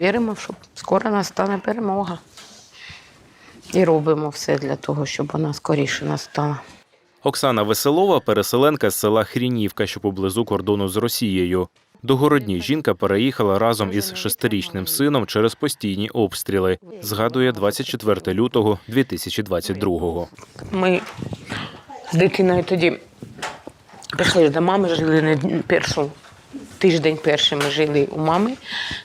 Віримо, що скоро настане перемога. І робимо все для того, щоб вона скоріше настала. Оксана Веселова переселенка з села Хрінівка, що поблизу кордону з Росією. До Городні жінка переїхала разом із шестирічним сином через постійні обстріли. Згадує 24 лютого 2022-го. Ми з дитиною тоді пішли до мами, жили на першу тиждень перший ми жили у мами,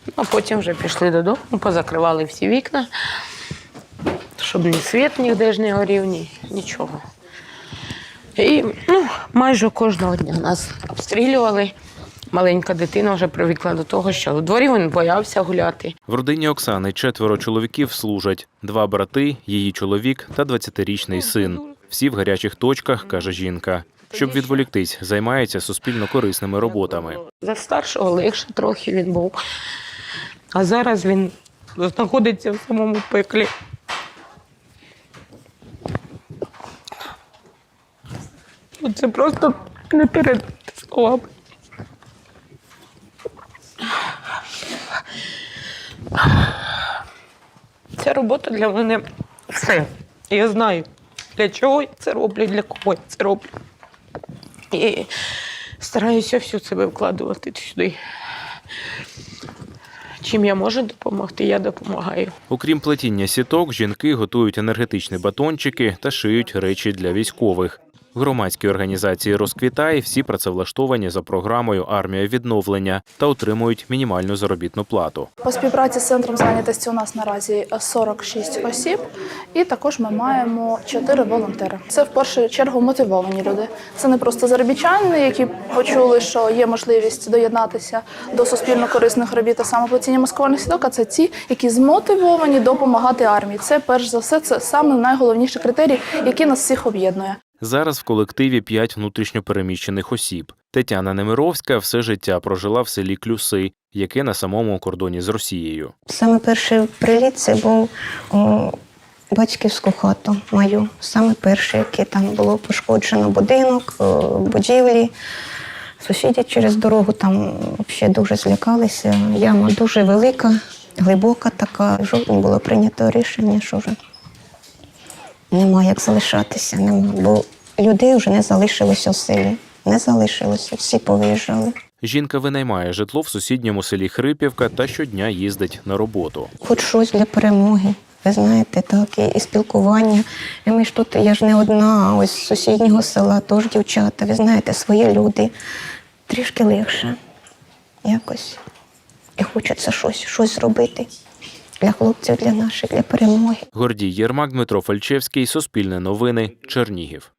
ну, а потім вже пішли додому, позакривали всі вікна, щоб ні світ ніде ж не горів, ні нічого. І ну, майже кожного дня нас обстрілювали. Маленька дитина вже привикла до того, що у дворі він боявся гуляти. В родині Оксани четверо чоловіків служать: два брати, її чоловік та 20-річний син. Всі в гарячих точках, каже жінка. Щоб відволіктись, займається суспільно корисними роботами. За старшого легше трохи він був. А зараз він знаходиться в самому пеклі. Це просто не перед словами. Ця робота для мене все. Я знаю, для чого я це роблю, для кого я це роблю. І стараюся всю себе вкладувати сюди. Чим я можу допомогти, я допомагаю. Окрім плетіння сіток, жінки готують енергетичні батончики та шиють речі для військових. В громадській організації Розквітай всі працевлаштовані за програмою Армія відновлення та отримують мінімальну заробітну плату. По співпраці з центром зайнятості у нас наразі 46 осіб, і також ми маємо 4 волонтери. Це в першу чергу мотивовані люди. Це не просто заробітчани, які почули, що є можливість доєднатися до суспільно корисних робіт та самоплатіння маскувальних сіток, а це ті, які змотивовані допомагати армії. Це перш за все, це саме найголовніший критерій, який нас всіх об'єднує. Зараз в колективі п'ять внутрішньопереміщених осіб. Тетяна Немировська все життя прожила в селі Клюси, яке на самому кордоні з Росією. Саме перший приліт це був у батьківську хату мою. Саме перший, який там було пошкоджено будинок, будівлі. Сусіди через дорогу там взагалі дуже злякалися. Яма дуже велика, глибока така. Жовтень було прийнято рішення, що вже нема як залишатися, нема. Бо людей вже не залишилося в селі. Не залишилося, всі повиїжджали. Жінка винаймає житло в сусідньому селі Хрипівка та щодня їздить на роботу. хоч щось для перемоги. Ви знаєте, так, і, і спілкування. І ми ж тут, я ж не одна, а ось з сусіднього села, теж дівчата, ви знаєте, свої люди. Трішки легше. Якось. І хочеться щось, щось зробити для хлопців, для наших, для перемоги. Гордій Єрмак, Дмитро Фальчевський, Суспільне новини, Чернігів.